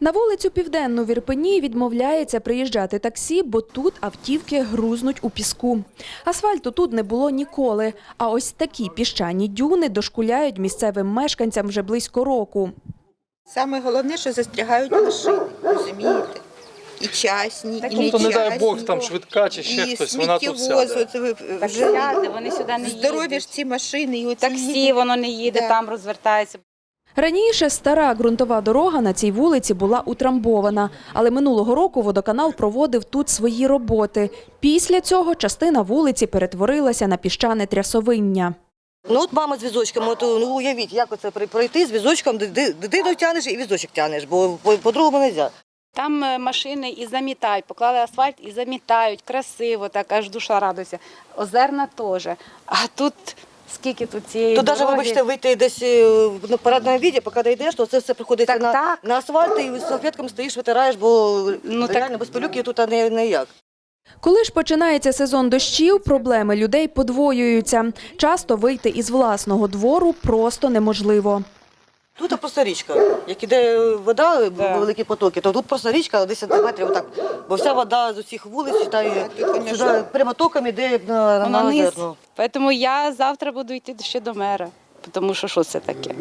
На вулицю Південну в Ірпені відмовляється приїжджати таксі, бо тут автівки грузнуть у піску. Асфальту тут не було ніколи, а ось такі піщані дюни дошкуляють місцевим мешканцям вже близько року. Саме головне, що застрягають машини, розумієте? І частні, і Ну, не то не дай. Бог, там швидка чи ще і хтось, вона тут сяде. Так вже сяде, вони сюди не здорові їдуть. ж ці машини. І оці Таксі воно не їде, Да. там розвертається. Раніше стара ґрунтова дорога на цій вулиці була утрамбована, але минулого року водоканал проводив тут свої роботи. Після цього частина вулиці перетворилася на піщане трясовиння. Ну от мама з візочком, от, ну уявіть, як оце пройти з візочком, дитину тянеш і візочок тянеш, бо по- по-другому не можна. Там е, машини і замітають, поклали асфальт і замітають, красиво, так аж душа радується. Озерна теж. А тут скільки тут цієї То навіть, дороги. вибачте, вийти десь е, на парадному віді, поки дійдеш, йдеш, то це все приходиться Так, на, так. на асфальт і з салфетком стоїш, витираєш, бо Ну, так- реально без пилюки тут не, не як. Коли ж починається сезон дощів, проблеми людей подвоюються. Часто вийти із власного двору просто неможливо. Тут просто річка. Як іде вода, великі потоки, то тут просто річка 10 сантиметрів отак. Бо вся вода з усіх вулиць читає, А тут вона сюди прямо током іде на, Воно на низ. Тому я завтра буду йти ще до мера, тому що що це таке?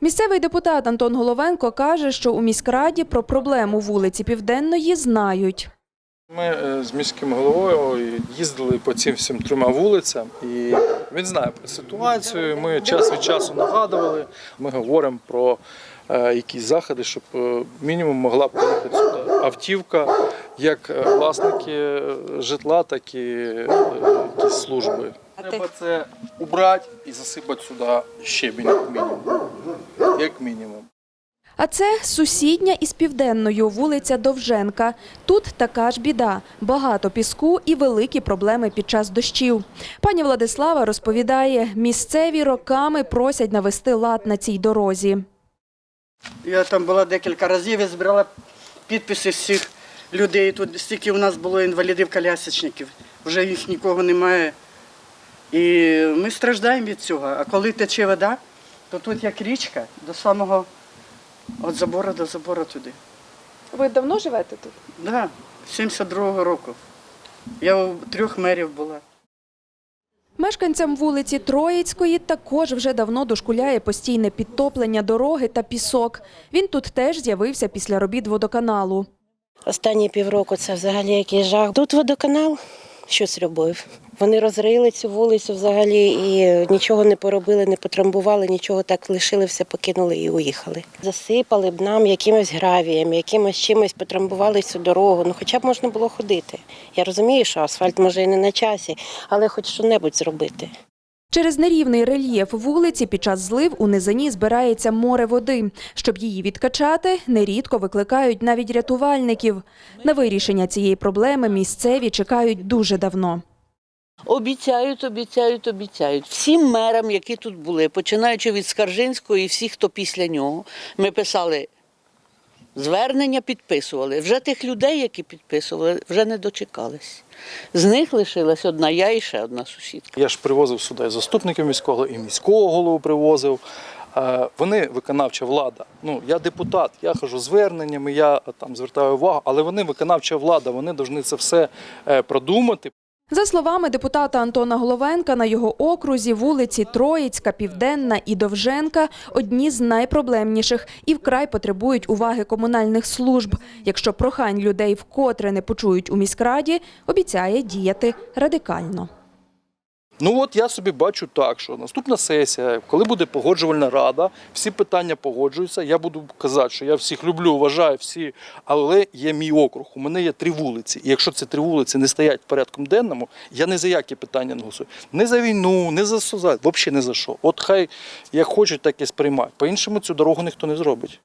Місцевий депутат Антон Головенко каже, що у міськраді про проблему вулиці Південної знають. Ми е, з міським головою їздили по цим всім трьома вулицям, і він знає про ситуацію. Ми час від часу нагадували. Ми говоримо про е, якісь заходи, щоб е, мінімум могла приїхати сюди автівка, як власники житла, так і якісь служби. Треба це убрати і засипати сюди щебінь, як мінімум. Як мінімум. А це сусідня із південною вулиця Довженка. Тут така ж біда: багато піску і великі проблеми під час дощів. Пані Владислава розповідає, місцеві роками просять навести лад на цій дорозі. Я там була декілька разів, я збирала підписи всіх людей. Тут стільки у нас було інвалідів колясочників, вже їх нікого немає. І ми страждаємо від цього. А коли тече вода, то тут як річка до самого від забору до забору туди. Ви давно живете тут? Да, 72-го року. Я у трьох мерів була. Мешканцям вулиці Троїцької також вже давно дошкуляє постійне підтоплення дороги та пісок. Він тут теж з'явився після робіт водоканалу. Останні півроку це взагалі якийсь жах. Тут водоканал щось робив. Вони розрили цю вулицю взагалі і нічого не поробили, не потрамбували, нічого так лишили, все покинули і уїхали. Засипали б нам якимось гравієм, якимось чимось потрамбували цю дорогу. Ну хоча б можна було ходити. Я розумію, що асфальт може і не на часі, але хоч що-небудь зробити. Через нерівний рельєф вулиці під час злив у низині збирається море води. Щоб її відкачати, нерідко викликають навіть рятувальників. На вирішення цієї проблеми місцеві чекають дуже давно. Обіцяють, обіцяють, обіцяють. Всім мерам, які тут були, починаючи від Скаржинського і всіх, хто після нього, ми писали звернення, підписували. Вже тих людей, які підписували, вже не дочекались. З них лишилась одна я і ще одна сусідка. Я ж привозив сюди і заступників міського, і міського голову привозив. Е, Вони виконавча влада. Ну я депутат, я хожу зверненнями, я е, там звертаю увагу, але вони виконавча влада, вони повинні це все е, продумати. За словами депутата Антона Головенка, на його окрузі вулиці Троїцька, Південна і Довженка одні з найпроблемніших і вкрай потребують уваги комунальних служб. Якщо прохань людей вкотре не почують у міськраді, обіцяє діяти радикально. Ну от я собі бачу так, що наступна сесія, коли буде погоджувальна рада, всі питання погоджуються. Я буду казати, що я всіх люблю, вважаю всі, але є мій округ. У мене є три вулиці. І якщо ці три вулиці не стоять в порядку денному, я не за які питання не голосую. Не за війну, не за СОЗА, взагалі не за що. От хай як хочуть, так і сприймають. По-іншому цю дорогу ніхто не зробить.